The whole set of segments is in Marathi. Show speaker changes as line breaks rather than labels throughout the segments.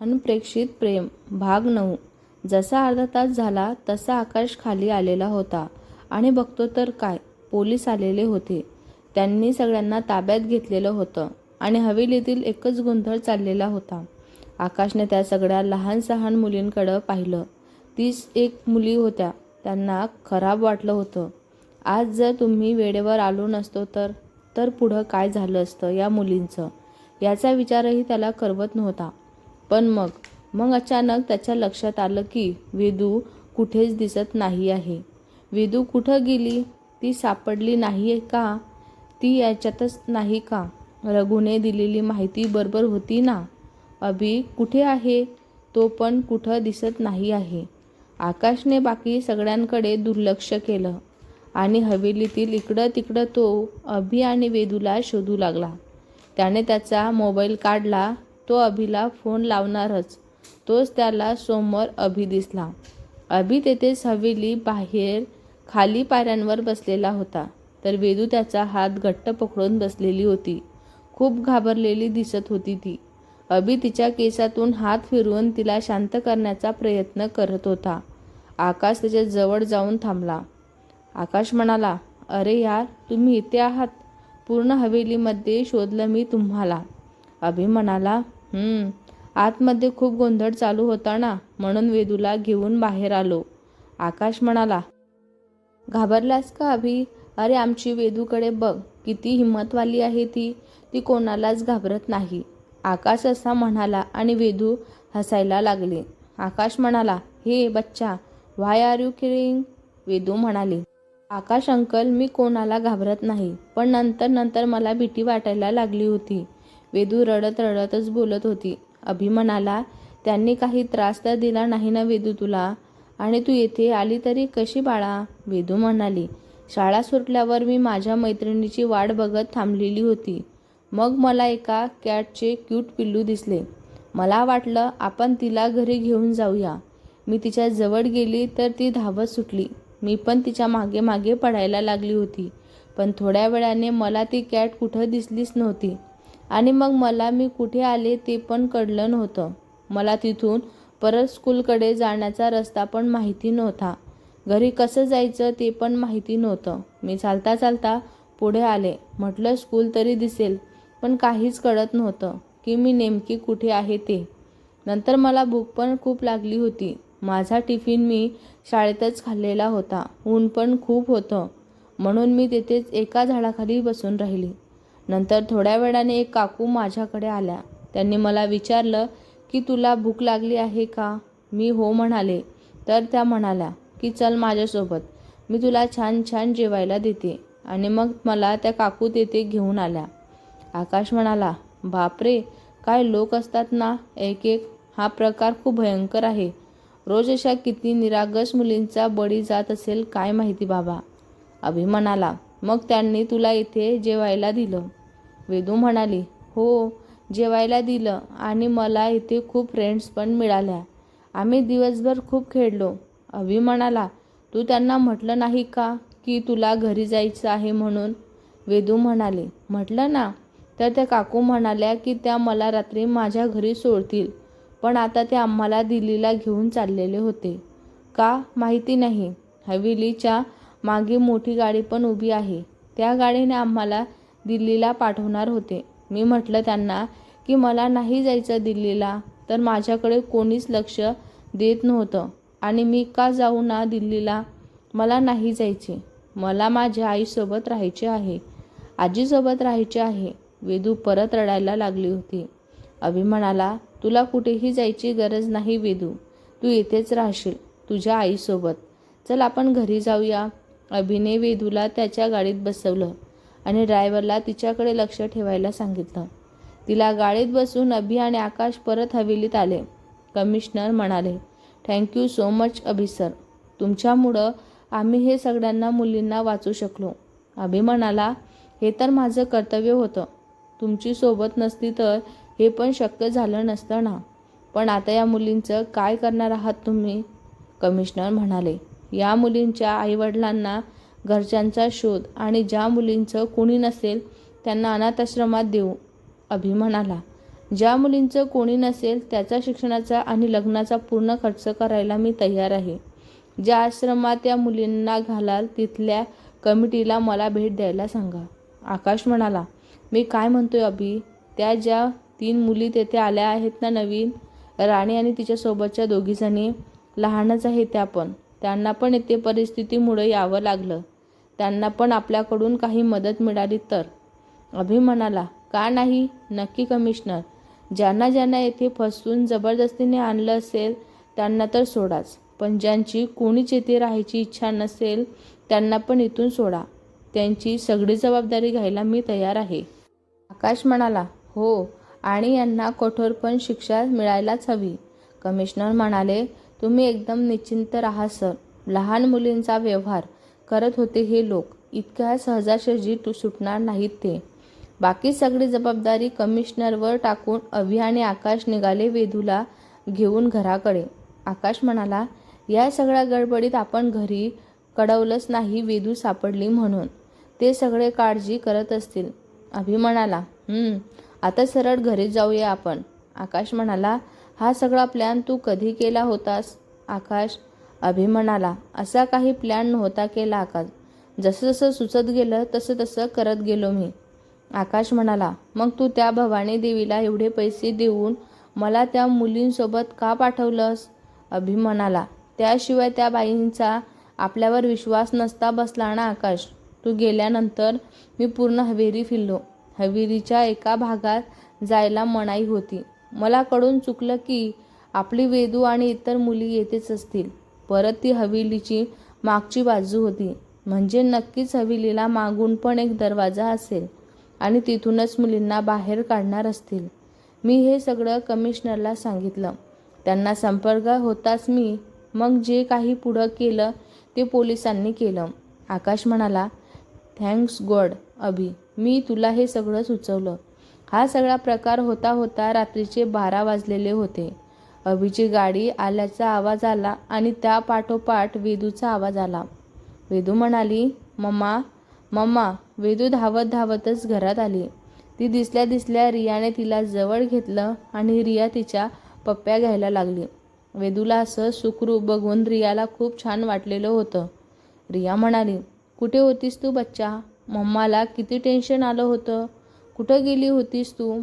अनप्रेक्षित प्रेम भाग नऊ. जसा अर्धा तास झाला तसा आकाश खाली आलेला होता. आणि बघतो तर काय पोलीस आलेले होते. त्यांनी सगळ्यांना ताब्यात घेतलेलं होतं. आणि हवेलीतील एकच गोंधळ चाललेला होता. आकाशने त्या सगळ्या लहान सहान मुलींकडं पाहिलं. तीस एक मुली होत्या. त्यांना खराब वाटलं होतं. आज जर तुम्ही वेळेवर आलो नसतो तर तर पुढं काय झालं असतं या मुलींचं? याचा विचारही त्याला करवत नव्हता. पण मग मग अचानक त्याच्या लक्षात आलं की वेदू कुठेच दिसत नाही आहे. वेदू कुठं गेली? ती सापडली नाही आहे का? ती याच्यातच नाही का? रघुने दिलेली माहिती बरोबर होती ना? अभि कुठे आहे? तो पण कुठं दिसत नाही आहे. आकाशने बाकी सगळ्यांकडे दुर्लक्ष केलं आणि हवेलीतील इकडं तिकडं तो अभि आणि वेदूला शोधू लागला. त्याने त्याचा मोबाईल काढला तो अभिला फोन लावणारच. तोच त्याला समोर अभि दिसला. अभि तेथेच हवेली बाहेर खाली पायऱ्यांवर बसलेला होता. तर वेदू त्याचा हात घट्ट पकडून बसलेली होती. खूप घाबरलेली दिसत होती ती. अभि तिच्या केसातून हात फिरवून तिला शांत करण्याचा प्रयत्न करत होता. आकाश त्याच्याजवळ जाऊन थांबला. आकाश म्हणाला अरे यार तुम्ही इथे आहात. पूर्ण हवेलीमध्ये शोधलं मी तुम्हाला. अभि म्हणाला आतमध्ये खूप गोंधळ चालू होता ना म्हणून वेदूला घेऊन बाहेर आलो. आकाश म्हणाला घाबरलास का अभि? अरे आमची वेदूकडे बघ किती हिंमतवाली आहे ती. ती कोणालाच घाबरत नाही. आकाश असा म्हणाला आणि वेदू हसायला लागली. आकाश म्हणाला हे बच्चा why are you crying Vedu म्हणाली आकाश अंकल मी कोणाला घाबरत नाही पण नंतर नंतर मला भीती वाटायला लागली होती. वेदू रडत रडतच बोलत होती. अभि म्हणाला त्यांनी काही त्रास तर दिला नाही ना वेदू तुला? आणि तू येथे आली तरी कशी बाळा? वेदू म्हणाली शाळा सुटल्यावर मी माझ्या मैत्रिणीची वाट बघत थांबलेली होती. मग मला एका कॅटचे क्यूट पिल्लू दिसले. मला वाटलं आपण तिला घरी घेऊन जाऊया. मी तिच्या जवळ गेली तर ती धावत सुटली. मी पण तिच्यामागे मागे पडायला लागली होती. पण थोड्या वेळाने मला ती कॅट कुठं दिसलीच नव्हती. आणि मग मला मी कुठे आले ते पण कळलं नव्हतं. मला तिथून परत स्कूलकडे जाण्याचा रस्ता पण माहिती नव्हता. घरी कसं जायचं ते पण माहिती नव्हतं. मी चालता चालता पुढे आले. म्हटलं स्कूल तरी दिसेल पण काहीच कळत नव्हतं की मी नेमकी कुठे आहे ते. नंतर मला भूक पण खूप लागली होती. माझा टिफिन मी शाळेतच खाल्लेला होता. ऊन पण खूप होतं. म्हणून मी तेथेच एका झाडाखाली बसून राहिली. नंतर थोड्या वेळाने एक काकू माझ्याकडे आल्या. त्यांनी मला विचारलं की तुला भूक लागली आहे का? मी हो म्हणाले. तर त्या म्हणाल्या की चल माझ्यासोबत. मी तुला छान छान जेवायला देते. आणि मग मला त्या काकू तेथे घेऊन आल्या. आकाश म्हणाला बापरे काय लोक असतात ना. एक एक. हा प्रकार खूप भयंकर आहे. रोज अशा किती निरागस मुलींचा बळी जात असेल काय माहिती बाबा. अभि म्हणाला मग त्यांनी तुला इथे जेवायला दिलं. वेदू म्हणाली हो जेवायला दिलं आणि मला इथे खूप फ्रेंड्स पण मिळाल्या. आम्ही दिवसभर खूप खेळलो. अभि म्हणाला तू त्यांना म्हटलं नाही का की तुला घरी जायचं आहे म्हणून? वेदू म्हणाले म्हटलं ना. तर त्या काकू म्हणाल्या की त्या मला रात्री माझ्या घरी सोडतील पण आता ते आम्हाला दिल्लीला घेऊन चाललेले होते. का? माहिती नाही. हवेलीच्या मागे मोठी गाडी पण उभी आहे. त्या गाडीने आम्हाला दिल्लीला पाठवणार होते. मी म्हटलं त्यांना की मला नाही जायचं दिल्लीला तर माझ्याकडे कोणीच लक्ष देत नव्हतं. आणि मी का जाऊ ना दिल्लीला? मला नाही जायचे. मला माझ्या आईसोबत राहायचे आहे. आजीसोबत राहायचे आहे. वेदू परत रडायला लागली होती. अभि म्हणाला तुला कुठेही जायची गरज नाही वेदू. तू इथेच राहशील तुझ्या आईसोबत. चल आपण घरी जाऊया. अभिने वेदूला त्याच्या गाडीत बसवलं. आणि ड्रायव्हरला तिच्याकडे लक्ष ठेवायला सांगितलं. तिला गाडीत बसून अभि आणि आकाश परत हवेलीत आले. कमिशनर म्हणाले thank you so much Abhi sir तुमच्यामुळं आम्ही हे सगळ्यांना मुलींना वाचू शकलो. अभि म्हणाला हे तर माझं कर्तव्य होतं. तुमची सोबत नसती तर हे पण शक्य झालं नसतं ना. पण आता या मुलींचं काय करणार आहात तुम्ही? कमिशनर म्हणाले या मुलींच्या आईवडिलांना घरच्यांचा शोध आणि ज्या मुलींचं कोणी नसेल त्यांना अनाथाश्रमात देऊ अभि म्हणाला ज्या मुलींचं कोणी नसेल त्याचा शिक्षणाचा आणि लग्नाचा पूर्ण खर्च करायला मी तयार आहे. ज्या आश्रमात त्या मुलींना घालाल तिथल्या कमिटीला मला भेट द्यायला सांगा. आकाश म्हणाला मी काय म्हणतोय अभि? त्या ज्या तीन मुली तेथे आल्या आहेत ना नवीन? राणी आणि तिच्यासोबतच्या दोघीजणी? लहानच आहे त्या पण. त्यांना पण येथे परिस्थितीमुळे यावं लागलं. त्यांना पण आपल्याकडून काही मदत मिळाली तर. अभि म्हणाला का नाही? नक्की कमिशनर ज्यांना ज्यांना येथे फसवून जबरदस्तीने आणलं असेल त्यांना तर सोडाच. पण ज्यांची कोणीच येथे राहायची इच्छा नसेल त्यांना पण इथून सोडा. त्यांची सगळी जबाबदारी घ्यायला मी तयार आहे. आकाश म्हणाला हो आणि यांना कठोर पण शिक्षा मिळायलाच हवी. कमिशनर म्हणाले तुम्ही एकदम निश्चिंत राहा सर. लहान मुलींचा व्यवहार करत होते हे लोक. इतक्या सहजासहजी तू सुटणार नाहीत ते. बाकी सगळी जबाबदारी कमिशनरवर टाकून अभि आणि आकाश निघाले वेधूला घेऊन घराकडे. आकाश म्हणाला या सगळ्या गडबडीत आपण घरी कळवलंच नाही वेधू सापडली म्हणून. ते सगळे काळजी करत असतील. अभि म्हणाला आता सरळ घरी जाऊया आपण. आकाश म्हणाला हा सगळा प्लॅन तू कधी केला होतास? आकाश अभि म्हणाला असा काही प्लॅन नव्हता केला आकाश. जसं जसं सुचत गेलं तसं तसं करत गेलो मी. आकाश म्हणाला मग तू त्या भवानी देवीला एवढे पैसे देऊन मला त्या मुलींसोबत का पाठवलंस? अभि म्हणाला त्याशिवाय त्या बाईंचा आपल्यावर विश्वास नसता बसला ना आकाश. तू गेल्यानंतर मी पूर्ण हवेरी फिरलो. हवेरीच्या एका भागात जायला मनाई होती. मला कळून चुकलं की आपली वेदू आणि इतर मुली येतेच असतील. परत ती हवेलीची मागची बाजू होती. म्हणजे नक्कीच हवेलीला मागून पण एक दरवाजा असेल आणि तिथूनच मुलींना बाहेर काढणार असतील. मी हे सगळं कमिशनरला सांगितलं. त्यांना संपर्क होताच मी मग जे काही पुढं केलं ते पोलिसांनी केलं. आकाश म्हणाला थँक्स गॉड अभि मी तुला हे सगळं सुचवलं. हा सगळा प्रकार होता होता रात्रीचे बारा वाजलेले होते. अभिची गाडी आल्याचा आवाज आला आणि त्या पाठोपाठ वेदूचा आवाज आला. वेदू म्हणाली मम्मा मम्मा वेदू धावत धावतच घरात आली. ती दिसल्या दिसल्या रियाने तिला जवळ घेतलं आणि रिया तिच्या पप्प्या घ्यायला लागली. वेदूला असं सुखरूप बघून रियाला खूप छान वाटलेलं होतं. रिया म्हणाली कुठे होतीस तू बच्चा? मम्माला किती टेन्शन आलं होतं. कुठं गेली होतीस तू?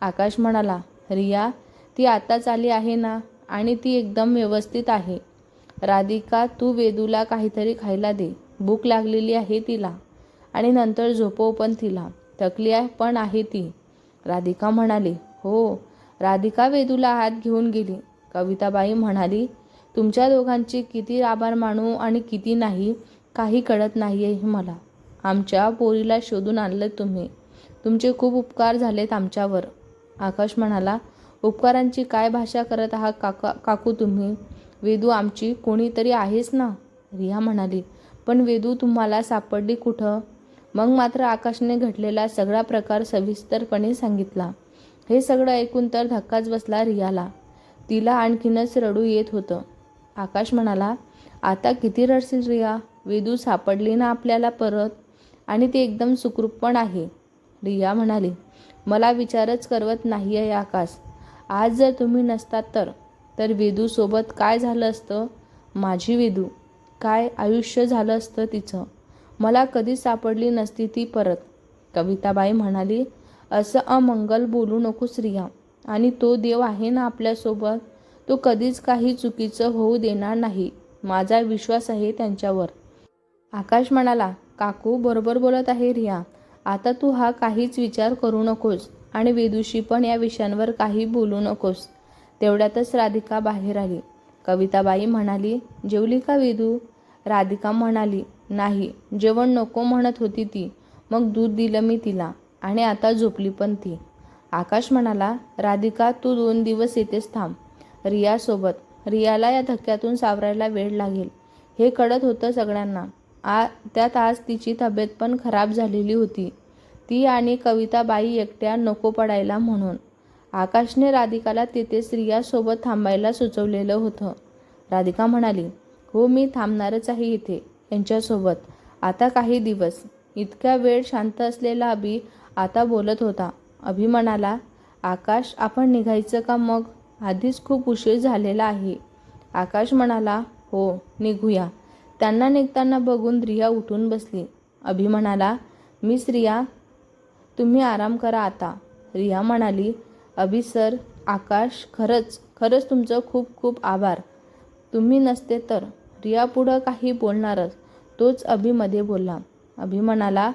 आकाश म्हणाला रिया ती आताच आली आहे ना? आणि ती एकदम व्यवस्थित आहे. राधिका तू वेदूला काहीतरी खायला दे. भूक लागलेली आहे तिला. आणि नंतर झोपव पण तिला. थकली आहे पण आहे ती. राधिका म्हणाली हो. राधिका वेदूला हात घेऊन गेली. कविताबाई म्हणाली तुमच्या दोघांचे किती आभार मानू आणि किती नाही काही कळत नाही आहे मला. आमच्या पोरीला शोधून आणलं तुम्ही. तुमचे खूप उपकार झालेत आमच्यावर. आकाश म्हणाला उपकारांची काय भाषा करत आहात काका? काकू तुम्ही? वेदू आमची कोणीतरी आहेच ना? रिया म्हणाली. पण वेदू तुम्हाला सापडली कुठं? मग मात्र आकाशने घडलेला सगळा प्रकार सविस्तरपणे सांगितला. हे सगळं ऐकून तर धक्काच बसला रियाला. तिला आणखीनच रडू येत होतं. आकाश म्हणाला आता किती रडशील रिया? वेदू सापडली ना आपल्याला परत? आणि ती एकदम सुखरूप पण आहे. रिया म्हणाली मला विचारच करवत नाही आहे आकाश. आज जर तुम्ही नसतात तर तर वेदूसोबत काय झालं असतं? माझी वेदू काय आयुष्य झालं असतं तिचं? मला कधीच सापडली नसती ती परत. कविताबाई म्हणाली असं अमंगल बोलू नकोस रिया आणि तो देव आहे ना आपल्यासोबत? तो कधीच काही चुकीचं होऊ देणार नाही. माझा विश्वास आहे त्यांच्यावर. आकाश म्हणाला काकू बरोबर बोलत आहे रिया. आता तू हा काहीच विचार करू नकोस. आणि वेदूशी पण या विषयांवर काही बोलू नकोस. तेवढ्यातच राधिका बाहेर आली. कविताबाई म्हणाली जेवली का वेदू? राधिका म्हणाली नाही जेवण नको म्हणत होती ती. मग दूध दिलं मी तिला आणि आता झोपली पण ती. आकाश म्हणाला राधिका तू दोन दिवस येतेच थांब. रियासोबत. रियाला या धक्क्यातून सावरायला वेळ लागेल. हे कळत होतं सगळ्यांना. आ त्यात आज तिची तब्येत पण खराब झालेली होती. ती आणि कविताबाई एकट्या नको पडायला म्हणून. आकाशने राधिकाला तिथेच रियासोबत थांबायला सुचवलेलं होतं. राधिका म्हणाली हो मी थांबणारच आहे इथे यांच्यासोबत. आता काही दिवस. इतक्या वेळ शांत असलेला अभि आता बोलत होता. अभि म्हणाला आकाश आपण निघायचं का मग? आधीच खूप उशीर झालेला आहे. आकाश म्हणाला हो निघूया. त्यांना निघताना बघून रिया उठून बसली. अभि म्हणाला मी स्त्रिया तुम्ही आराम करा आता. रिया म्हणाली अभि सर आकाश खरंच खरंच तुमचं खूप खूप आभार. तुम्ही नसते तर. रिया पुढं काही बोलणारच तोच अभिमध्ये बोलला. अभि म्हणाला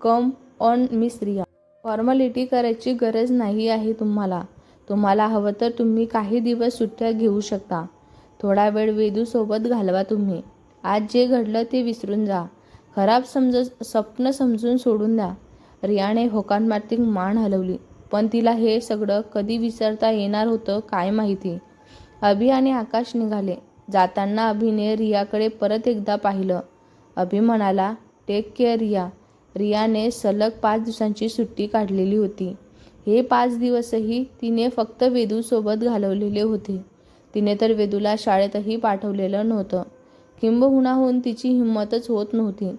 come on miss Riya. Formality करायची गरज नाही आहे तुम्हाला. तुम्हाला हवं तर तुम्ही काही दिवस सुट्ट्या घेऊ शकता. थोडा वेळ वेदूसोबत घालवा तुम्ही. आज जे घडलं ते विसरून जा. खराब समज स्वप्न समजून सोडून द्या. रियाने होकांमार्तिक मान हलवली. पण तिला हे सगळं कधी विसरता येणार होतं काय माहिती? अभि आणि आकाश निघाले. जाताना अभिने रियाकडे परत एकदा पाहिलं. अभि म्हणाला टेक केअर रिया. रियाने सलग पाच दिवसांची सुट्टी काढलेली होती. हे पाच दिवसही तिने फक्त वेदूसोबत घालवलेले होते. तिने तर वेदूला शाळेतही पाठवलेलं नव्हतं. किंबहुनाहून तिची हिंमतच होत नव्हती.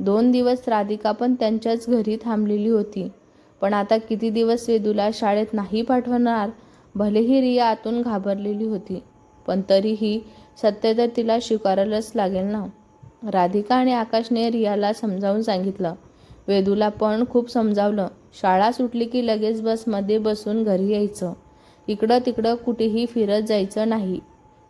दोन दिवस राधिका पण त्यांच्याच घरी थांबलेली होती. पण आता किती दिवस वेदूला शाळेत नाही पाठवणार भलेही रिया आतून घाबरलेली होती. पण तरीही सत्य तर तिला स्वीकारायलाच लागेल ना? राधिका आणि आकाशने रियाला समजावून सांगितलं. वेदूला पण खूप समजावलं. शाळा सुटली की लगेच बसमध्ये बसून घरी यायचं. इकडं तिकडं कुठेही फिरत जायचं नाही.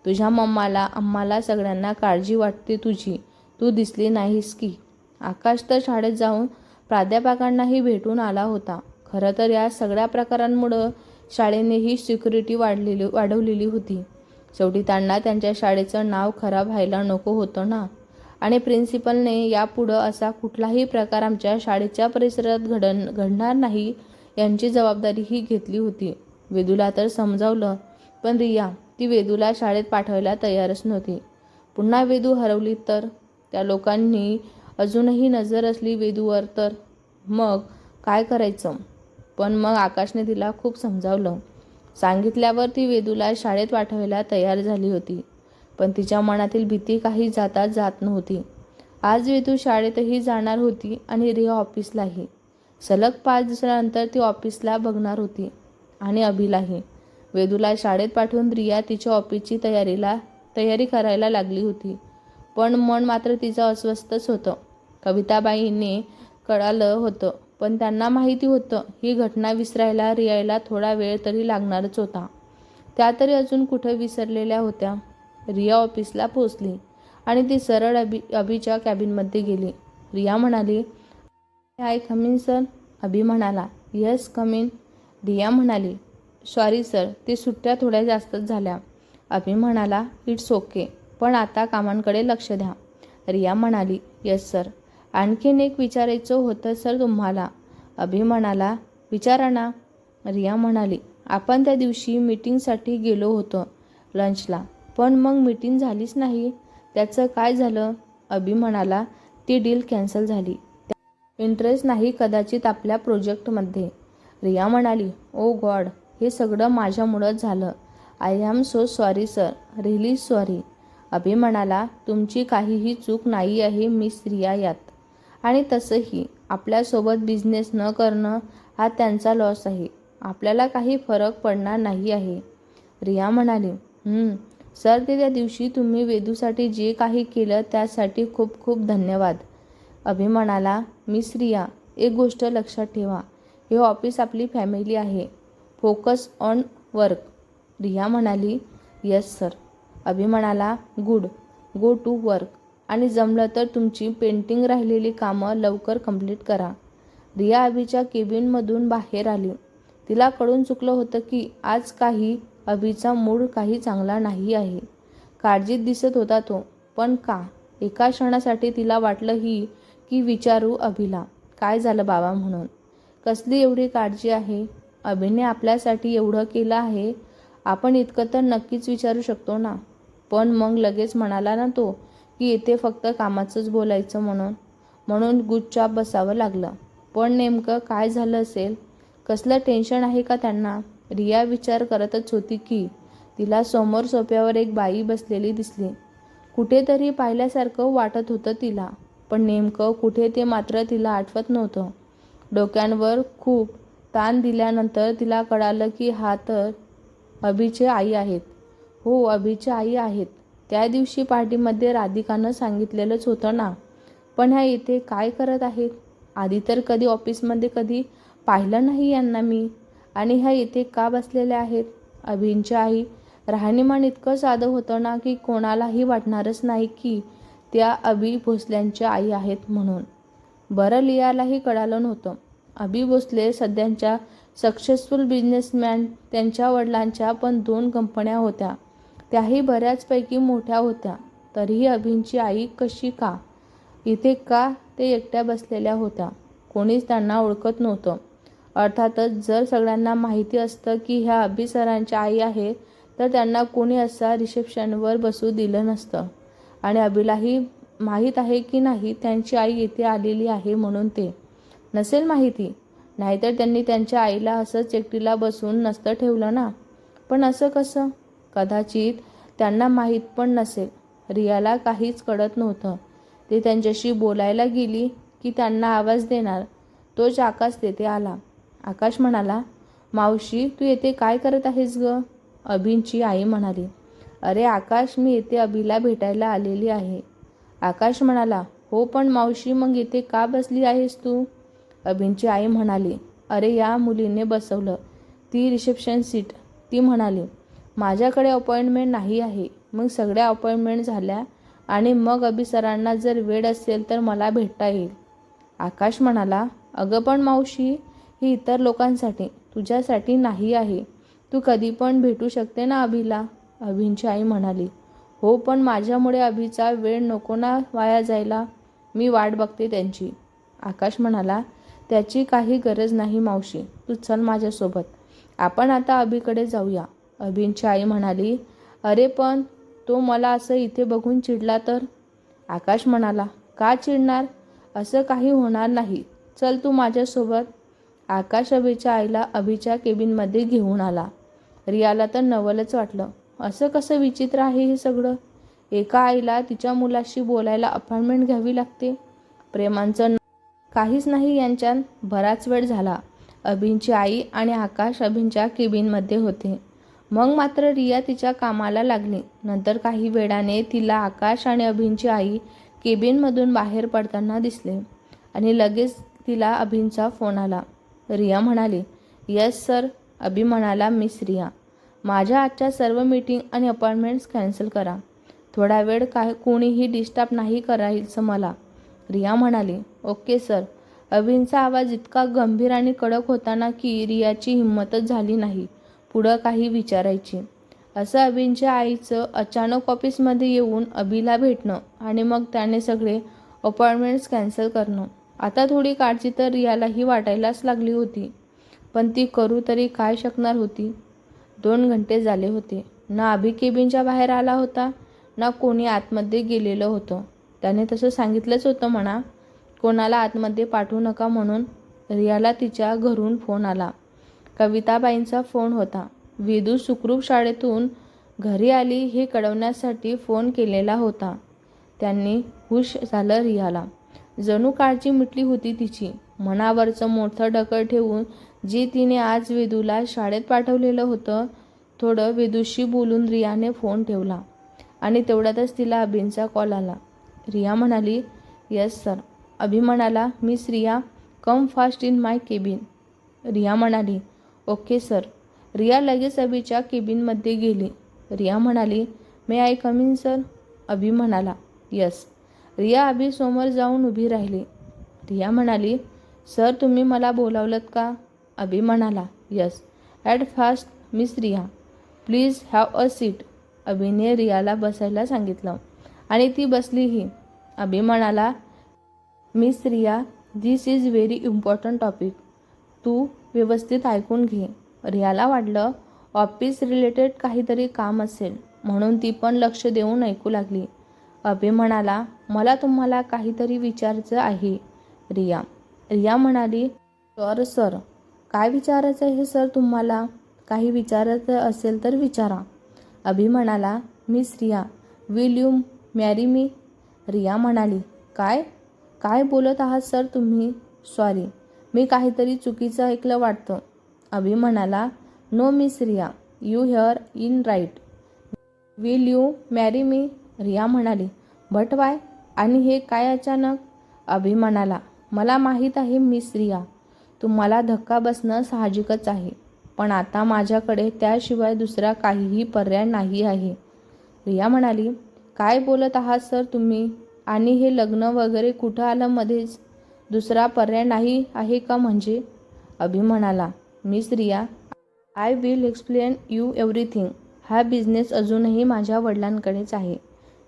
तुझ्या मम्माला आम्हाला सगळ्यांना काळजी वाटते तुझी. तू दिसली नाहीस की. आकाश तर शाळेत जाऊन प्राध्यापकांनाही भेटून आला होता. खरं तर या सगळ्या प्रकारांमुळं शाळेने ही सिक्युरिटी वाढलेली वाढवलेली होती. शेवटी त्यांना त्यांच्या शाळेचं नाव खराब व्हायला नको होतं ना? आणि प्रिन्सिपलने यापुढं असा कुठलाही प्रकार आमच्या शाळेच्या परिसरात घडण घडणार नाही यांची जबाबदारीही घेतली होती. वेदूला तर समजावलं पण रिया ती वेदूला शाळेत पाठवायला तयारच नव्हती. पुन्हा वेदू हरवली तर? त्या लोकांनी अजूनही नजर असली वेदूवर तर मग काय करायचं? पण मग आकाशने तिला खूप समजावलं. सांगितल्यावर ती वेदूला शाळेत पाठवायला तयार झाली होती. पण तिच्या मनातील भीती काही जाता जात नव्हती. आज वेदू शाळेतही जाणार होती आणि रिया ऑफिसलाही. सलग पाच दिवसानंतर ती ऑफिसला बघणार होती आणि अभिलाही. वेदूला शाळेत पाठवून रिया तिच्या ऑफिसची तयारीला तयारी करायला लागली होती. पण मन मात्र तिचं अस्वस्थच होतं. कविताबाईंनी कळालं होतं. पण त्यांना माहिती होतं ही घटना विसरायला रियायला थोडा वेळ तरी लागणारच होता. त्या तरी अजून कुठं विसरलेल्या होत्या? रिया ऑफिसला पोचली आणि ती सरळ अभि अभिच्या कॅबिनमध्ये गेली. रिया म्हणाली आय कमिन सर. अभि म्हणाला येस कमिन. रिया म्हणाली सॉरी सर ते सुट्ट्या थोड्या जास्तच झाल्या. अभि म्हणाला इट्स ओके पण आता कामांकडे लक्ष द्या. रिया म्हणाली येस सर. आणखीन एक विचारायचं होतं सर तुम्हाला. अभि म्हणाला विचारा ना रिया म्हणाली आपण त्या दिवशी मीटिंगसाठी गेलो होतो लंचला पण मग मीटिंग झालीच नाही. त्याचं काय झालं? अभि म्हणाला ती डील कॅन्सल झाली. इंटरेस्ट नाही कदाचित आपल्या प्रोजेक्टमध्ये. रिया म्हणाली ओ गॉड हे सगळं माझ्यामुळंच झालं. I am so sorry sir really sorry. Abhi म्हणाला तुमची काहीही चूक नाही आहे मिस रिया यात. आणि तसंही आपल्यासोबत बिझनेस न करणं हा त्यांचा लॉस आहे. आपल्याला काही फरक पडणार नाही आहे. रिया म्हणाली सर ते त्या दिवशी तुम्ही वेदूसाठी जे काही केलं त्यासाठी खूप खूप धन्यवाद. अभि म्हणाला मिस रिया एक गोष्ट लक्षात ठेवा. हे ऑफिस आपली फॅमिली आहे. फोकस ऑन वर्क रिया म्हणाली येस सर अभि म्हणाला गुड गो टू वर्क आणि जमलं तर तुमची पेंटिंग राहिलेली कामं लवकर कंप्लीट करा. रिया अभिच्या केबिनमधून बाहेर आली. तिला कळून चुकलं होतं की आज काही अभिचा मूड काही चांगला नाही आहे. काळजीत दिसत होता तो पण का? एका क्षणासाठी तिला वाटलं ही की विचारू अभिला. काय झालं बाबा म्हणून? कसली एवढी काळजी आहे? अभिने आपल्यासाठी एवढं केलं आहे? आपण इतकं तर नक्कीच विचारू शकतो ना पण मग लगेच म्हणाला ना तो की येथे फक्त कामाचंच बोलायचं म्हणून म्हणून गुच्चाप बसावं लागलं. पण नेमकं काय झालं असेल? कसलं टेन्शन आहे का त्यांना? रिया विचार करतच होती की तिला समोर सोप्यावर एक बाई बसलेली दिसली. कुठेतरी पाहिल्यासारखं वाटत होतं तिला पण नेमकं कुठे ते मात्र तिला आठवत नव्हतं. डोक्यांवर खूप ताण दिल्यानंतर तिला कळालं की हा तर अभिचे आई आहेत. हो अभिचे आई आहेत. त्या दिवशी पार्टीमध्ये राधिकानं सांगितलेलंच होतं ना पण ह्या इथे काय करत आहेत? आधी तर कधी ऑफिसमध्ये कधी पाहिलं नाही यांना मी. आणि ह्या इथे का बसलेल्या आहेत? अभिंच्या आई राहणीमान इतकं साधं होतं ना की कोणालाही वाटणारच नाही की त्या अभि भोसल्यांच्या आई आहेत म्हणून. बरं लियालाही कळालं नव्हतं. अभि भोसले सध्याच्या सक्सेसफुल बिझनेसमॅन त्यांच्या वडिलांच्या पण दोन कंपन्या होत्या. त्याही बऱ्याचपैकी मोठ्या होत्या. तरीही अभिंची आई कशी का? इथे का ते एकट्या बसलेल्या होत्या? कोणीच त्यांना ओळखत नव्हतं. अर्थातच जर सगळ्यांना माहिती असतं की ह्या अभि सरांच्या आई आहे तर त्यांना कोणी असा रिसेप्शनवर बसू दिलं नसतं. आणि अभिलाही माहीत आहे की नाही त्यांची आई इथे आलेली आहे म्हणून ते. नसेल माहिती? नाहीतर त्यांनी त्यांच्या आईला असंच एकटीला बसून नसतं ठेवलं ना? पण असं कसं? कदाचित त्यांना माहीत पण नसेल. रियाला काहीच कळत नव्हतं. ते त्यांच्याशी बोलायला गेली की त्यांना आवाज देणार. तोच आकाश तेथे आला. आकाश म्हणाला मावशी तू येथे काय करत आहेस ग? अभिनची आई म्हणाली अरे आकाश मी येथे अभिला भेटायला आलेली आहे. आकाश म्हणाला हो पण मावशी मग इथे का बसली आहेस तू? अभिनची आई म्हणाली अरे या मुलीने बसवलं. ती रिसेप्शन सीट. ती म्हणाली माझ्याकडे अपॉइंटमेंट नाही आहे. मग सगळ्या अपॉइंटमेंट झाल्या आणि मग अभिसरांना जर वेळ असेल तर मला भेटता येईल. आकाश म्हणाला अगं पण मावशी ही इतर लोकांसाठी तुझ्यासाठी नाही आहे. तू कधी पण भेटू शकते ना अभिला? अभिंची आई म्हणाली. हो पण माझ्यामुळे अभिचा वेळ नको ना वाया जायला. मी वाट बघते त्यांची. आकाश म्हणाला त्याची काही गरज नाही मावशी. तू चल माझ्यासोबत. आपण आता अभिकडे जाऊया. अभिनची आई म्हणाली अरे पण तो मला असं इथे बघून चिडला तर? आकाश म्हणाला का चिडणार? असं काही होणार नाही. चल तू माझ्यासोबत. आकाश अभिच्या आईला अभिच्या केबिनमध्ये घेऊन आला. रियाला तर नवलच वाटलं. असं कसं विचित्र आहे हे सगळं? एका आईला तिच्या मुलाशी बोलायला अपॉइंटमेंट घ्यावी लागते? प्रेमांचं काहीच नाही यांच्यात. बराच वेळ झाला. अभिनची आई आणि आकाश अभिनच्या केबिनमध्ये होते. मग मात्र रिया तिच्या कामाला लागली. नंतर काही वेळाने तिला आकाश आणि अभिनची आई केबिनमधून बाहेर पडताना दिसले आणि लगेच तिला अभिनचा फोन आला. रिया म्हणाली यस सर. अभि म्हणाला मिस रिया माझ्या आजच्या सर्व मीटिंग आणि अपॉइंटमेंट्स कॅन्सल करा. थोडा वेळ काय कोणीही डिस्टर्ब नाही करायचं मला. रिया म्हणाली ओके सर. अभिनचा आवाज इतका गंभीर आणि कडक होता ना की रियाची हिंमतच झाली नाही. पुढं काही विचारायची. असं अभिनच्या आईचं अचानक ऑफिसमध्ये येऊन अभिला भेटणं आणि मग त्याने सगळे अपॉइंटमेंट्स कॅन्सल करणं. आता थोडी काळजी तर रियालाही वाटायलाच लागली होती. पण ती करू तरी काय शकणार होती? दोन घंटे झाले होते. ना अभि केबिनच्या बाहेर आला होता ना कोणी आतमध्ये गेलेलं होतं. त्याने तसं सांगितलंच होतं म्हणा कोणाला आतमध्ये पाठवू नका म्हणून. रियाला तिच्या घरून फोन आला. कविताबाईंचा फोन होता. विदू सुखरूप शाळेतून घरी आली हे कळवण्यासाठी फोन केलेला होता. त्यांनी हुश झालं रियाला जणू काळजी मिटली होती तिची. मनावरचं मोठं डकळ ठेवून जे तिने आज वेदूला शाळेत पाठवलेलं होतं थोडं वेदूशी बोलून रियाने फोन ठेवला. आणि तेवढ्यातच तिला अभिंचा कॉल आला. रिया म्हणाली यस सर. अभि म्हणाला miss Riya come fast in my cabin. Riya म्हणाली ओके सर. रिया लगेच अभिच्या केबिनमध्ये गेली. रिया म्हणाली may I come in sir Abhi म्हणाला यस रिया अभि समोर जाऊन उभी राहिली. रिया म्हणाली सर तुम्ही मला बोलावलत का? अभि म्हणाला yes at fast miss Riya please have a seat अभिने रियाला बसायला सांगितलं. आणि ती बसलीही अभि म्हणाला miss Riya this is very important topic तू व्यवस्थित ऐकून घे. रियाला वाटलं ऑफिस रिलेटेड काहीतरी काम असेल म्हणून ती पण लक्ष देऊन ऐकू लागली. अभि म्हणाला मला तुम्हाला काहीतरी विचारायचं आहे रिया. रिया म्हणाली सर सर काय विचारायचं आहे सर तुम्हाला? काही विचारायचं असेल तर विचारा. अभि म्हणाला miss Riya will you marry me Riya म्हणाली काय? काय बोलत आहात सर तुम्ही? सॉरी मी काहीतरी चुकीचं ऐकलं वाटतं. अभि म्हणाला no miss Riya you hear in right. Will you marry me? Riya म्हणाली बट वाय? आणि हे काय अचानक? अभि म्हणाला मला माहीत आहे मिस रिया तुम्हाला धक्का बसणं साहजिकच आहे पण आता माझ्याकडे त्याशिवाय दुसरा काहीही पर्याय नाही आहे. रिया म्हणाली काय बोलत आहात सर तुम्ही? आणि हे लग्न वगैरे कुठं आलं मध्येच? दुसरा पर्याय नाही आहे का म्हणजे? अभि म्हणाला miss Riya I will explain you everything हा बिझनेस अजूनही माझ्या वडिलांकडेच आहे.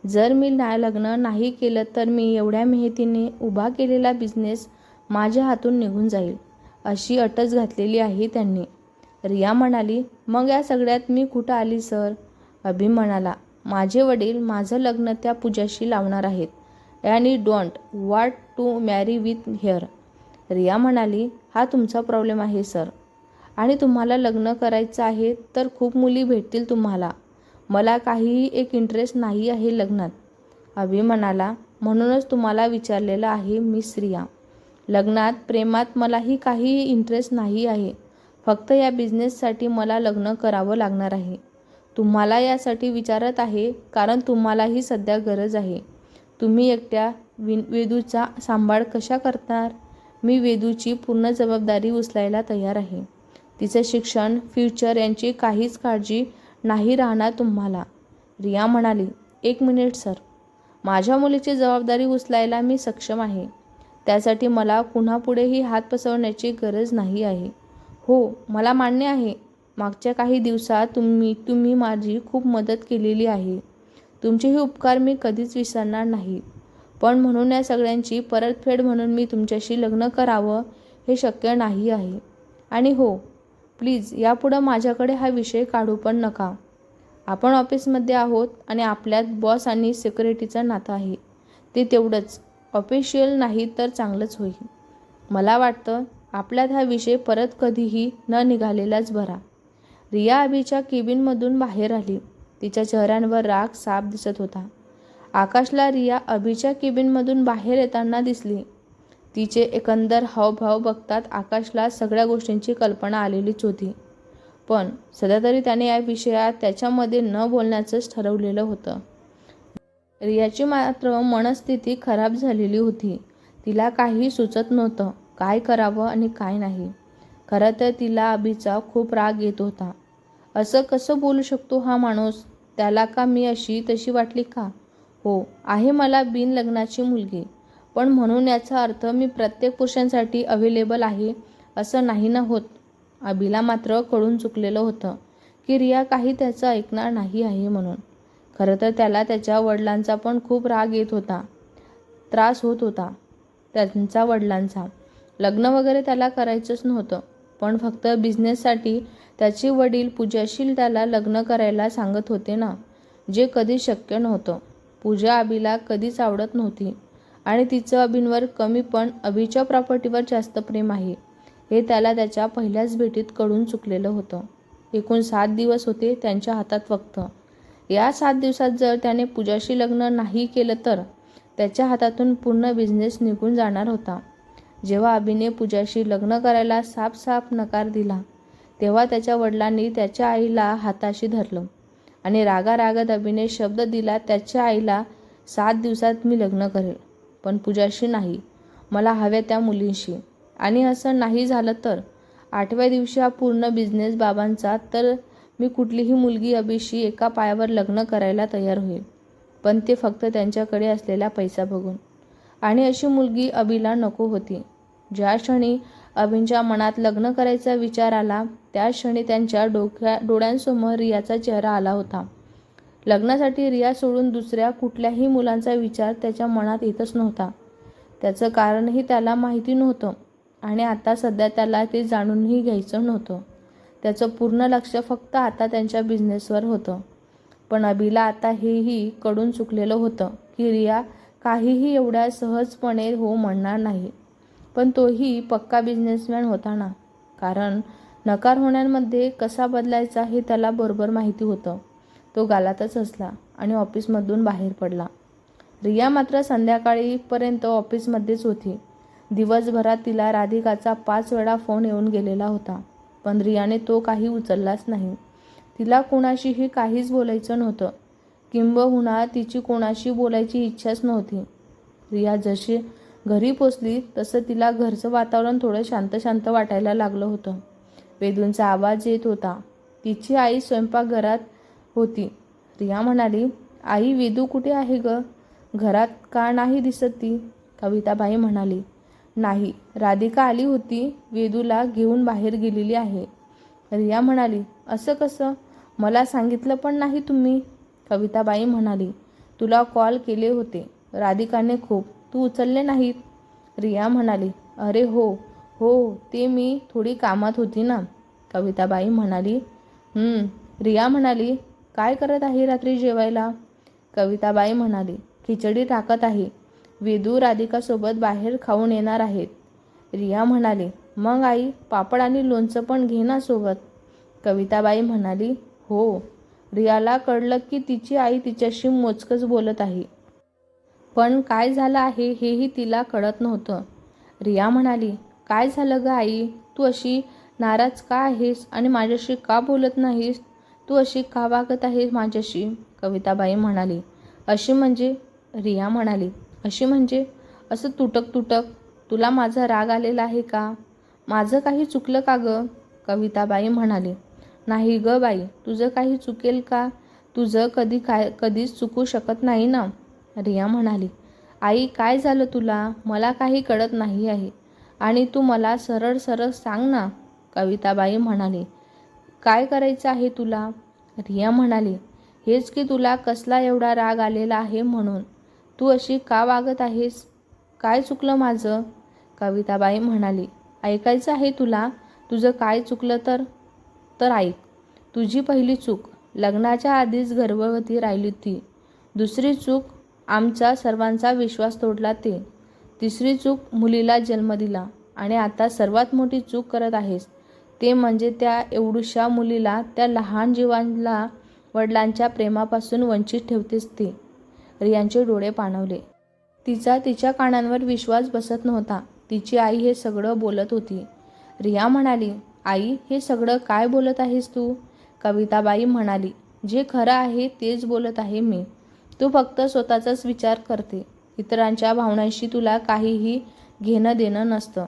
जर मी ना लग्न नाही केलं तर मी एवढ्या मेहनतीने उभा केलेला बिझनेस माझ्या हातून निघून जाईल अशी अटच घातलेली आहे त्यांनी. रिया म्हणाली मग या सगळ्यात मी कुठं आली सर? अभि म्हणाला माझे वडील माझं लग्न त्या पूजाशी लावणार आहेत. And you don't want to marry with her. Riya म्हणाली हा तुमचा प्रॉब्लेम आहे सर. आणि तुम्हाला लग्न करायचं आहे तर खूप मुली भेटतील तुम्हाला. मला काहीही एक इंटरेस्ट नाही आहे लग्नात. अभि म्हणाला म्हणूनच तुम्हाला विचारलेलं आहे मिस रिया. लग्नात प्रेमात मलाही काहीही इंटरेस्ट नाही आहे. फक्त या बिझनेससाठी मला लग्न करावं लागणार आहे. तुम्हाला यासाठी विचारत आहे कारण तुम्हालाही सध्या गरज आहे. तुम्ही एकट्या विन वेदूचा सांभाळ कशा करणार? मी वेदूची पूर्ण जबाबदारी उचलायला तयार आहे. तिचं शिक्षण फ्युचर यांची काहीच काळजी नाही राहणार तुम्हाला. रिया म्हणाली एक मिनिट सर माझ्या मुलीची जबाबदारी उचलायला मी सक्षम आहे. त्यासाठी मला कुणापुढेही हात पसरवण्याची गरज नाही आहे. हो मला मान्य आहे. मागच्या काही दिवसात तुम्ही तुम्ही माझी खूप मदत केलेली आहे. तुमचेही उपकार मी कधीच विसरणार नाही. पण म्हणून या सगळ्यांची परतफेड म्हणून मी तुमच्याशी लग्न करावं हे शक्य नाही आहे. आणि हो प्लीज यापुढं माझ्याकडे हा विषय काढू पण नका. आपण ऑफिसमध्ये आहोत आणि आपल्यात बॉस आणि सिक्युरिटीचं नातं आहे. ते तेवढंच. ऑफिशियल नाही तर चांगलंच होईल. मला वाटतं आपल्यात हा विषय परत कधीही न निघालेलाच बरा. रिया अभिच्या केबिनमधून बाहेर आली. तिच्या चेहऱ्यांवर राग साफ दिसत होता. आकाशला रिया अभिच्या केबिनमधून बाहेर येताना दिसली. तिचे एकंदर हावभाव बघतात आकाशला सगळ्या गोष्टींची कल्पना आलेलीच होती. पण सध्या तरी त्याने या विषयात त्याच्यामध्ये न बोलण्याचंच ठरवलेलं होतं. रियाची मात्र मनस्थिती खराब झालेली होती. तिला काही सुचत नव्हतं काय करावं आणि काय नाही. खरं तर तिला अभिचा खूप राग येत होता. असं कसं बोलू शकतो हा माणूस? त्याला का मी अशी तशी वाटली का? हो आहे मला बिन लग्नाची मुलगी. पण म्हणून याचा अर्थ मी प्रत्येक पुरुषांसाठी अवेलेबल आहे असं नाही ना होत. अभिला मात्र कळून चुकलेलं होतं की रिया काही त्याचं ऐकणार नाही आहे म्हणून. खरं तर त्याला त्याच्या वडिलांचा पण खूप राग येत होता. त्रास होत होता त्यांचा वडिलांचा. लग्न वगैरे त्याला करायचंच नव्हतं. पण फक्त बिझनेससाठी त्याचे वडील पूजाशील त्याला लग्न करायला सांगत होते ना जे कधी शक्य नव्हतं. पूजा अभिला कधीच आवडत नव्हती. आणि तिचं अभिनवर कमी पण अभिच्या प्रॉपर्टीवर जास्त प्रेम आहे. हे त्याला त्याच्या पहिल्याच भेटीत कळून चुकलेलं होतं. एकूण सात दिवस होते त्यांच्या हातात फक्त. या सात दिवसात जर त्याने पूजाशी लग्न नाही केलं तर त्याच्या हातातून पूर्ण बिझनेस निघून जाणार होता. जेव्हा अभिने पूजाशी लग्न करायला साफ साफ नकार दिला तेव्हा त्याच्या वडिलांनी त्याच्या आईला हाताशी धरलं. आणि रागा रागात अभिने शब्द दिला त्याच्या आईला सात दिवसात मी लग्न करेल पण पूजाशी नाही. मला हव्या त्या मुलींशी. आणि असं नाही झालं तर? आठव्या दिवशी हा पूर्ण बिझनेस बाबांचा तर मी कुठलीही मुलगी अभिशी एका पायावर लग्न करायला तयार होईल पण ते फक्त त्यांच्याकडे असलेला पैसा बघून. आणि अशी मुलगी अभिला नको होती. ज्या क्षणी अभिनच्या मनात लग्न करायचा विचार आला त्या क्षणी त्यांच्या डोक्या डोळ्यांसमोर रियाचा चेहरा आला होता. लग्नासाठी रिया सोडून दुसऱ्या कुठल्याही मुलांचा विचार त्याच्या मनात येतच नव्हता. त्याचं कारणही त्याला माहिती नव्हतं आणि आता सध्या त्याला ते जाणूनही घ्यायचं नव्हतं. त्याचं पूर्ण लक्ष फक्त आता त्यांच्या बिझनेसवर होतं. पण अभिला आता हेही कडून चुकलेलं होतं की रिया काहीही एवढ्या सहजपणे हो म्हणणार नाही. पण तोही पक्का बिझनेसमॅन होता ना. कारण नकार होण्यामध्ये कसा बदलायचा हे त्याला बरोबर माहिती होतं. तो गालातच हसला आणि ऑफिसमधून बाहेर पडला. रिया मात्र संध्याकाळीपर्यंत ऑफिसमध्येच होती. दिवसभरात तिला राधिकाचा पाच वेळा फोन येऊन गेलेला होता. पण रियाने तो काही उचललाच नाही. तिला कोणाशीही काहीच बोलायचं नव्हतं. किंबहुना तिची कोणाशी बोलायची इच्छाच नव्हती. रिया जशी घरी पोचली तसं तिला घरचं वातावरण थोडं शांत शांत वाटायला लागलं होतं. वेदूंचा आवाज येत होता. तिची आई स्वयंपाकघरात होती. रिया म्हणाली आई वेदू कुठे आहे ग? घरात का नाही दिसत ती? कविताबाई म्हणाली नाही. राधिका आली होती. वेदूला घेऊन बाहेर गेलेली आहे. रिया म्हणाली असं कसं? मला सांगितलं पण नाही तुम्ही. कविताबाई म्हणाली तुला कॉल केले होते. राधिकाने खूप तू उचलले नाहीत? रिया म्हणाली अरे हो हो ते मी थोडी कामात होती ना कविताबाई म्हणाली. रिया म्हणाली काय करत आहे रात्री जेवायला? कविताबाई म्हणाली खिचडी टाकत आहे वेदू राधिकासोबत बाहेर खाऊन येणार आहेत. रिया म्हणाली मग आई पापड आणि लोणचं पण घे ना सोबत. कविताबाई म्हणाली हो. रियाला कळलं की तिची आई तिच्याशी मोजकच बोलत आहे. पण काय झालं आहे हेही तिला कळत नव्हतं. रिया म्हणाली काय झालं ग आई? तू अशी नाराज का आहेस आणि माझ्याशी का बोलत नाहीस? तू अशी का वागत आहेस माझ्याशी? कविताबाई म्हणाली. अशी म्हणजे? रिया म्हणाली. अशी म्हणजे? असं तुटक तुटक तुला माझा राग आलेला आहे का? माझं काही चुकलं का ग? कविताबाई म्हणाली. नाही ग बाई तुझं काही चुकेल का? तुझं कधी काय कधीच चुकू शकत नाही ना. रिया म्हणाली आई काय झालं तुला? मला काही कळत नाही आहे. आणि तू मला सरळ सरळ सांग ना. कविताबाई म्हणाली काय करायचं आहे तुला? रिया म्हणाली हेच की तुला कसला एवढा राग आलेला आहे म्हणून. तू अशी का वागत आहेस? काय चुकलं माझं? कविताबाई म्हणाली ऐकायचं आहे तुला? तुझं काय चुकलं तर? तर ऐक. तुझी पहिली चूक लग्नाच्या आधीच गर्भवती राहिली ती दुसरी चूक आमचा सर्वांचा विश्वास तोडला ते. तिसरी चूक मुलीला जन्म दिला आणि आता सर्वात मोठी चूक करत आहेस. ते म्हणजे त्या एवढूशा मुलीला त्या लहान जीवांना वडिलांच्या प्रेमापासून वंचित ठेवतेस ती. रियांचे डोळे पाणवले. तिचा तिच्या कानांवर विश्वास बसत नव्हता. तिची आई हे सगळं बोलत होती. रिया म्हणाली आई हे सगळं काय बोलत आहेस तू? कविताबाई म्हणाली जे खरं आहे तेच बोलत आहे मी. तू फक्त स्वतःचाच विचार करते. इतरांच्या भावनांशी तुला काहीही घेणं देणं नसतं.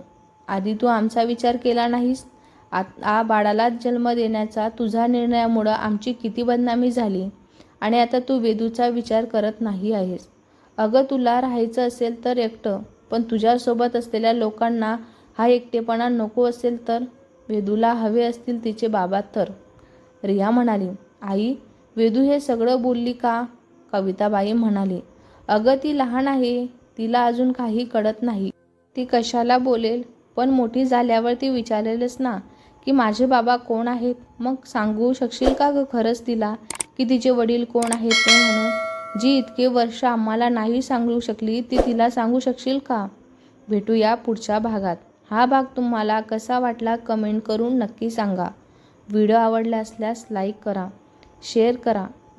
आधी तू आमचा विचार केला नाहीस. आ बाळाला जन्म देण्याचा तुझा निर्णयामुळं आमची किती बदनामी झाली. आणि आता तू वेदूचा विचार करत नाही आहेस. अगं तुला राहायचं असेल तर एकटं पण तुझ्यासोबत असलेल्या लोकांना हा एकटेपणा नको असेल तर? वेदूला हवे असतील तिचे बाबा तर. रिया म्हणाली आई वेदू हे सगळं बोलली का? कविताबाई म्हणाली अगं ती लहान आहे तिला अजून काही कळत नाही. ती कशाला बोलेल? पण मोठी झाल्यावर ती विचारेलच ना की माझे बाबा कोण आहेत? मग सांगू शकशील का गं खरंच तिला की तिचे वडील कोण आहेत ते म्हणून? जी इतके वर्ष आम्हाला नाही सांगू शकली ती तिला सांगू शकशील का? भेटूया पुढच्या भागात. हा भाग तुम्हाला कसा वाटला कमेंट करून नक्की सांगा. व्हिडिओ आवडला असल्यास लाईक करा शेअर करा.